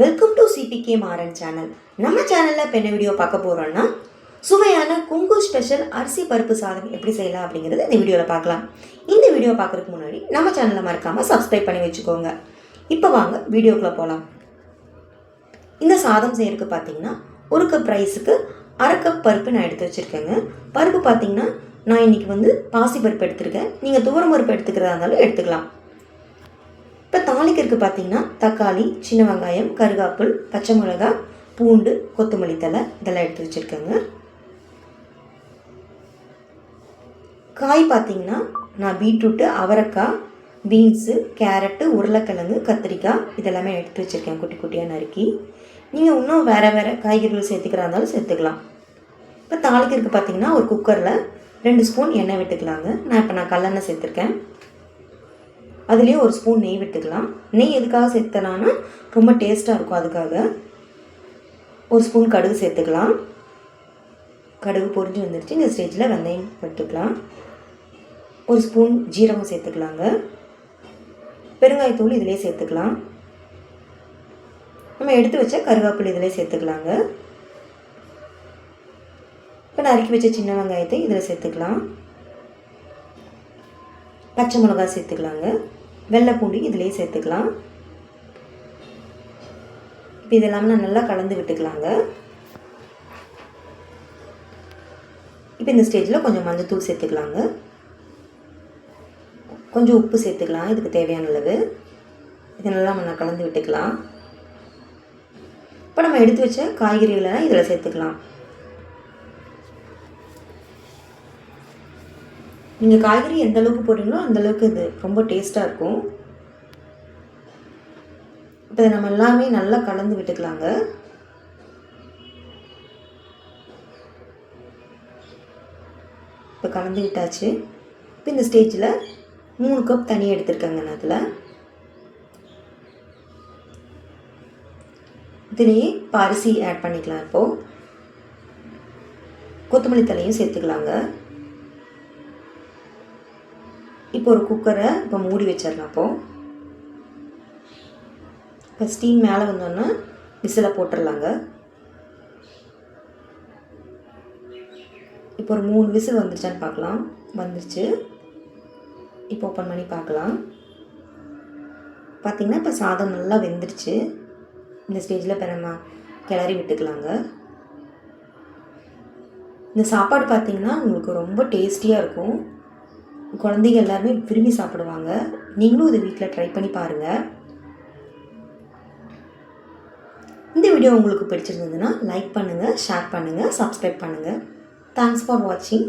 Welcome to CBK Maran channel நம்ம சேனலில் இப்போ என்ன வீடியோ பார்க்க போகிறோம்னா சுவையான குங்கு ஸ்பெஷல் அரிசி பருப்பு சாதம் எப்படி செய்யலாம் அப்படிங்கிறத இந்த வீடியோவில் பார்க்கலாம். இந்த வீடியோ பார்க்குறதுக்கு முன்னாடி நம்ம சேனலை மறக்காமல் சப்ஸ்கிரைப் பண்ணி வச்சுக்கோங்க. இப்போ வாங்க வீடியோக்குள்ளே போகலாம் இந்த சாதம் செய்யறதுக்கு பார்த்தீங்கன்னா ஒரு கப் ரைஸுக்கு அரை கப் பருப்பு நான் எடுத்து வச்சுருக்கேங்க. பருப்பு பார்த்தீங்கன்னா நான் இன்றைக்கி வந்து பாசி பருப்பு எடுத்திருக்கேன். நீங்கள் துவரம் பருப்பு எடுத்துக்கிறதா இருந்தாலும் எடுத்துக்கலாம். இப்போ தாளிக்கிறதுக்கு பார்த்தீங்கன்னா தக்காளி சின்ன வெங்காயம் கருகாப்பிள் பச்சை மிளகாய் பூண்டு கொத்தமல்லி தழை இதெல்லாம் எடுத்து வச்சுருக்கேங்க. காய் பார்த்தீங்கன்னா நான் பீட்ரூட்டு அவரைக்காய் பீன்ஸு கேரட்டு உருளைக்கிழங்கு கத்திரிக்காய் இதெல்லாமே எடுத்து வச்சுருக்கேன் குட்டி குட்டியாக நறுக்கி. நீங்கள் இன்னும் வேறு வேறு காய்கறிகள் சேர்த்துக்கிறா இருந்தாலும் சேர்த்துக்கலாம். இப்போ தாளிக்கிறதுக்கு பார்த்தீங்கன்னா ஒரு குக்கரில் ரெண்டு ஸ்பூன் எண்ணெய் விட்டுக்கலாங்க. நான் இப்போ நான் கல்லெண்ணெய் சேர்த்துருக்கேன். அதுலேயே ஒரு ஸ்பூன் நெய் விட்டுக்கலாம். நெய் எதுக்காக சேர்த்தனான்னா ரொம்ப டேஸ்ட்டாக இருக்கும் அதுக்காக. ஒரு ஸ்பூன் கடுகு சேர்த்துக்கலாம். கடுகு பொரிஞ்சு வந்துருச்சு. இந்த ஸ்டேஜில் வெந்தயம் போட்டுக்கலாம் ஒரு ஸ்பூன் ஜீரகம் சேர்த்துக்கலாங்க. பெருங்காயத்தூள் இதிலே சேர்த்துக்கலாம். நம்ம எடுத்து வச்ச கருவேப்பிலை இதிலே சேர்த்துக்கலாங்க. இப்போ நறுக்கி வச்ச சின்ன வெங்காயத்தை இதில் சேர்த்துக்கலாம். பச்சை மிளகாய் சேர்த்துக்கலாங்க. வெள்ளை பூண்டு இதிலே சேர்த்துக்கலாம். இப்போ இதெல்லாம் நான் நல்லா கலந்து விட்டுக்கலாங்க. இப்போ இந்த ஸ்டேஜில் கொஞ்சம் மஞ்சத்தூள் சேர்த்துக்கலாங்க. கொஞ்சம் உப்பு சேர்த்துக்கலாம் இதுக்கு தேவையான அளவு. இதை நல்லா நம்ம கலந்து விட்டுக்கலாம். இப்போ நம்ம எடுத்து வச்ச காய்கறிகளை இதில் சேர்த்துக்கலாம். நீங்கள் காய்கறி எந்த அளவுக்கு போடுறீங்களோ அந்தளவுக்கு இது ரொம்ப டேஸ்ட்டாக இருக்கும். இப்போ இதை நம்ம எல்லாமே நல்லா கலந்து விட்டுக்கலாங்க. இப்போ கலந்து விட்டாச்சு. இப்போ இந்த ஸ்டேஜில் மூணு கப் தண்ணி எடுத்துருக்கேங்க நான் அதில் இதுலேயே இப்போ அரிசி ஆட் பண்ணிக்கலாம் இப்போது கொத்தமல்லி தலையும் சேர்த்துக்கலாங்க. இப்போ ஒரு குக்கரை இப்போ மூடி வச்சிடலாம் அப்போது இப்போ ஸ்டீம் மேலே வந்தோன்னா விசிலை போட்டுடலாங்க இப்போ ஒரு மூணு விசில் வந்துருச்சான்னு பார்க்கலாம். வந்துருச்சு. இப்போ ஓப்பன் பண்ணி பார்க்கலாம். பார்த்திங்கன்னா இப்போ சாதம் நல்லா வெந்துருச்சு. இந்த ஸ்டேஜில் இப்போ நம்ம கிளறி விட்டுக்கலாங்க. இந்த சாப்பாடு பார்த்திங்கன்னா உங்களுக்கு ரொம்ப டேஸ்டியாக இருக்கும். குழந்தைங்க எல்லாருமே விரும்பி சாப்பிடுவாங்க. நீங்களும் இதை வீட்டில் ட்ரை பண்ணி பாருங்கள் இந்த வீடியோ உங்களுக்கு பிடிச்சிருந்ததுன்னா லைக் பண்ணுங்கள் ஷேர் பண்ணுங்கள் சப்ஸ்கிரைப் பண்ணுங்கள் தேங்க்ஸ் ஃபார் வாட்சிங்